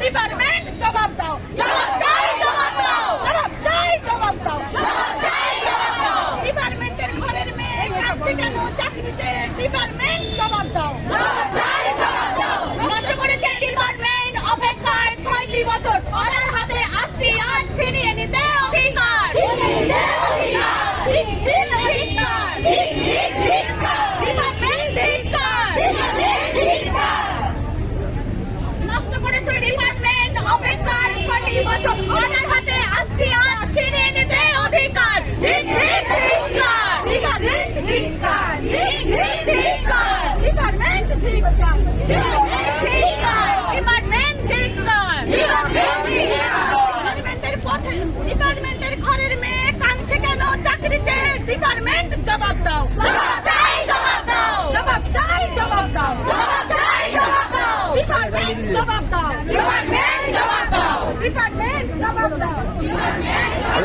Department জবাব দাও। জবাব দাও। ডিপার্টমেন্টের ঘরের মেয়ে কাছে ডিপার্টমেন্ট জবাব দাও। জবাব চাই, জবাব দাও। নষ্ট করেছে ডিপার্টমেন্ট অপেক্ষার ছয়টি বছর। ওনার হাতে আসছি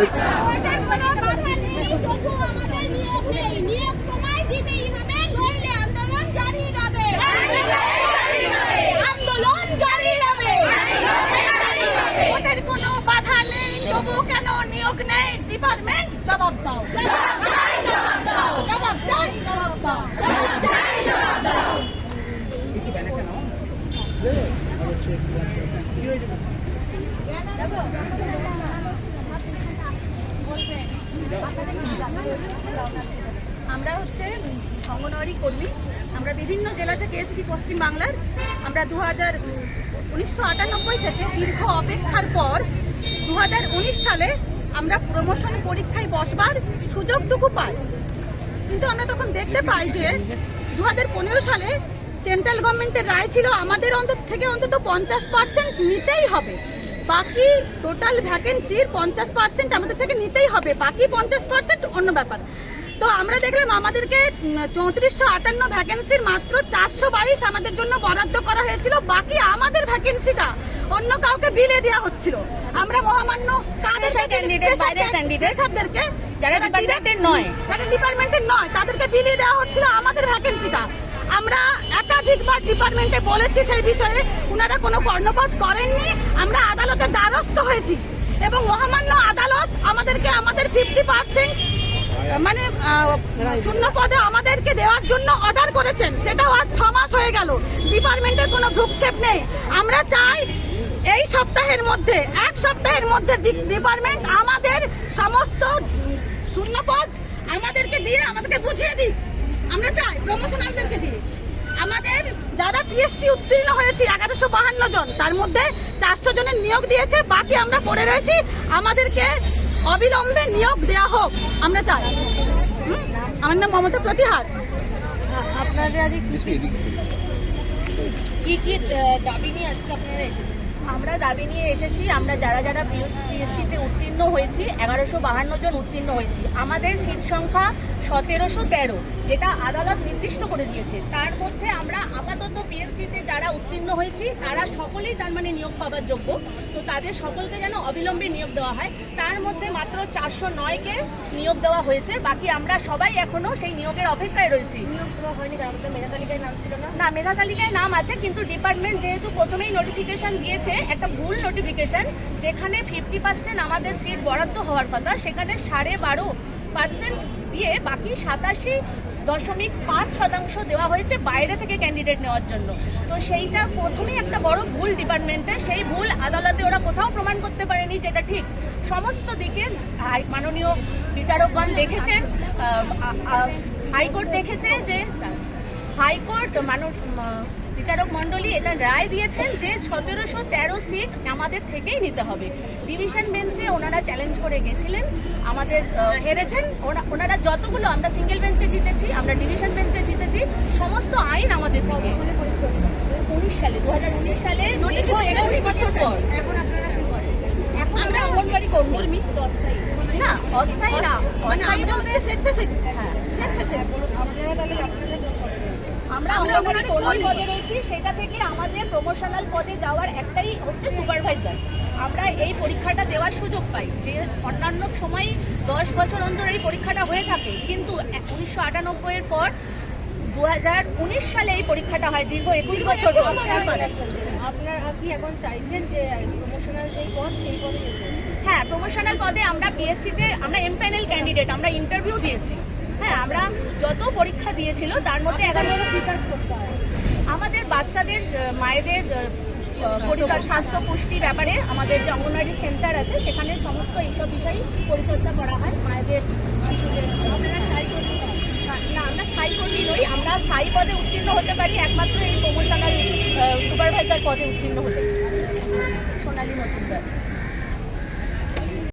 Yeah. আমরা হচ্ছে অঙ্গনওয়াড়ি কর্মী। আমরা বিভিন্ন জেলা থেকে এসেছি পশ্চিমবাংলার। আমরা দু হাজার উনিশশো থেকে দীর্ঘ অপেক্ষার পর দু হাজার উনিশ সালে আমরা প্রমোশন পরীক্ষায় বসবার সুযোগটুকু পাই। কিন্তু আমরা তখন দেখতে পাই যে দু হাজার পনেরো সালে সেন্ট্রাল গভর্নমেন্টের রায় ছিল আমাদের অন্তত থেকে অন্তত পঞ্চাশ পার্সেন্ট নিতেই হবে। বাকি টোটাল ভ্যাকেন্সির পঞ্চাশ পার্সেন্ট আমাদের থেকে নিতেই হবে। বাকি পঞ্চাশ পার্সেন্ট অন্য ব্যাপার। তো আমরা দেখলাম আমাদেরকে চৌত্রিশশো আটান্ন ভ্যাকেন্সির মাত্র চারশো বাইশ আমাদের জন্য বরাদ্দ করা হয়েছিল। বাকি আমাদের ভ্যাকেন্সিটা অন্য কাউকে বিলে দেওয়া হচ্ছিল। আমরা মহামান্য পেশাদেরকে যারা ডিপার্টমেন্টের নয়। যারা ডিপার্টমেন্টের নয় তাদেরকে বিলিয়ে দেওয়া হচ্ছিল আমাদের ভ্যাকেন্সিটা আমরা একাধিকবার ডিপার্টমেন্টে বলেছি সেই বিষয়ে। ওনারা কোনো কর্ণপাত করেননি। আমরা আদালতের দ্বারস্থ হয়েছি। এবং মহামান্য আদালত আমাদেরকে আমাদের ফিফটি পার্সেন্ট মানে শূন্য পদে আমাদেরকে দেওয়ার জন্য অর্ডার করেছেন। সেটাও আজ ছ মাস হয়ে গেল। ডিপার্টমেন্টের কোনো ভ্রুক্ষেপ নেই। আমরা চাই এই সপ্তাহের মধ্যে, এক সপ্তাহের মধ্যে ডিপার্টমেন্ট আমাদের সমস্ত শূন্য পদ আমাদেরকে দিয়ে, আমাদেরকে বুঝিয়ে দিক। আমরা চাই প্রমোশনালদেরকে দিয়ে। পিএসসি উত্তীর্ণ হয়েছে এগারোশো বাহান্ন জন। তার মধ্যে চারশো জনের নিয়োগ দিয়েছে বাকি আমরা পড়ে রয়েছি। আমাদেরকে অবিলম্বে নিয়োগ দেওয়া হোক আমরা চাই? আমার নাম মমতা প্রতিহার। আপনাদের কি কি কি দাবি নিয়ে আজকে আপনারা এসেছেন? আমরা দাবি নিয়ে এসেছি আমরা যারা যারা পিএসসিতে উত্তীর্ণ হয়েছি এগারোশো বাহান্ন জন উত্তীর্ণ হয়েছি। আমাদের সিট সংখ্যা সতেরোশো তেরো যেটা আদালত নির্দিষ্ট করে দিয়েছে। তার মধ্যে আমরা আপাতত পিএসসিতে যারা উত্তীর্ণ হয়েছি তারা সকলেই তার মানে নিয়োগ পাওয়ার যোগ্য। তো তাদের সকলকে যেন অবিলম্বে নিয়োগ দেওয়া হয়। তার মধ্যে মাত্র চারশো নয়কে নিয়োগ দেওয়া হয়েছে। বাকি আমরা সবাই এখনও সেই নিয়োগের অপেক্ষায় রয়েছি। নিয়োগ দেওয়া হয়নি মেধা তালিকায় নাম ছিল না। না মেধা তালিকায় নাম আছে কিন্তু ডিপার্টমেন্ট যেহেতু প্রথমেই নোটিফিকেশন দিয়েছে একটা ভুল নোটিফিকেশন যেখানে ফিফটি পার্সেন্ট আমাদের সিট বরাদ্দ হওয়ার কথা সেখানে সাড়ে বারো পার্সেন্ট দিয়ে বাকি সাতাশি দশমিক পাঁচ শতাংশ দেওয়া হয়েছে বাইরে থেকে ক্যান্ডিডেট নেওয়ার জন্য। তো সেইটা প্রথমেই একটা বড় ভুল ডিপার্টমেন্টে সেই ভুল আদালতে ওরা কোথাও প্রমাণ করতে পারেনি যেটা ঠিক। সমস্ত দিকে মাননীয় বিচারকগণ দেখেছেন হাইকোর্ট দেখেছে যে হাইকোর্ট মানুষ বিচারক মণ্ডলী এটা রায় দিয়েছেন যে সতেরোশো তেরো সিট আমাদের থেকেই নিতে হবে। ডিভিশন বেঞ্চে ওনারা চ্যালেঞ্জ করে গেছিলেন আমাদের হেরেছেন। ওনা- ওনারা যতগুলো আমরা সিঙ্গেল বেঞ্চে জিতেছি আমরা ডিভিশন বেঞ্চে জিতেছি সমস্ত আইন আমাদের দিকে। উনিশ সালে দু হাজার উনিশ সালে একুশ বছর পর। এখন আপনারা এখন আমরা অঙ্গনবাড়ি কর্মী। না অস্থায়ী না মানে আমরা হচ্ছে স্বেচ্ছাসেবী। হ্যাঁ। স্বেচ্ছাসেবী। আমরা আমরা অঙ্গনওয়াড়ি কর্মী। পদে রয়েছি সেটা থেকে আমাদের প্রমোশনাল পদে যাওয়ার একটাই হচ্ছে সুপারভাইজার আমরা এই পরীক্ষাটা দেওয়ার সুযোগ পাই। যে অন্যান্য সময় দশ বছর অন্তর এই পরীক্ষাটা হয়ে থাকে কিন্তু উনিশশো আটানব্বইয়ের পর দু হাজার উনিশ সালে এই পরীক্ষাটা হয় দীর্ঘ একুশ বছর পরে। আপনার আপনি এখন চাইছেন যে প্রমোশনাল যে পদ সেই পদে হ্যাঁ প্রমোশনাল পদে আমরা পিএসসিতে আমরা এমপ্যানেল ক্যান্ডিডেট আমরা ইন্টারভিউ দিয়েছি। হ্যাঁ আমরা যত পরীক্ষা দিয়েছিল তার মধ্যে এগারো কি কাজ করতে হয়। আমাদের বাচ্চাদের মায়েদের আহ, পরিচয় স্বাস্থ্য পুষ্টি ব্যাপারে আমাদের যে অঙ্গনওয়াড়ি সেন্টার আছে সেখানে সমস্ত এইসব বিষয়ে পরিচর্যা করা হয় মায়েদের। শিশুদের না আমরা স্থায়ী কর্মী নই আমরা স্থায়ী পদে উত্তীর্ণ হতে পারি একমাত্র এই প্রমোশনাল সুপারভাইজার পদে উত্তীর্ণ হলে সোনালী মজুমদার।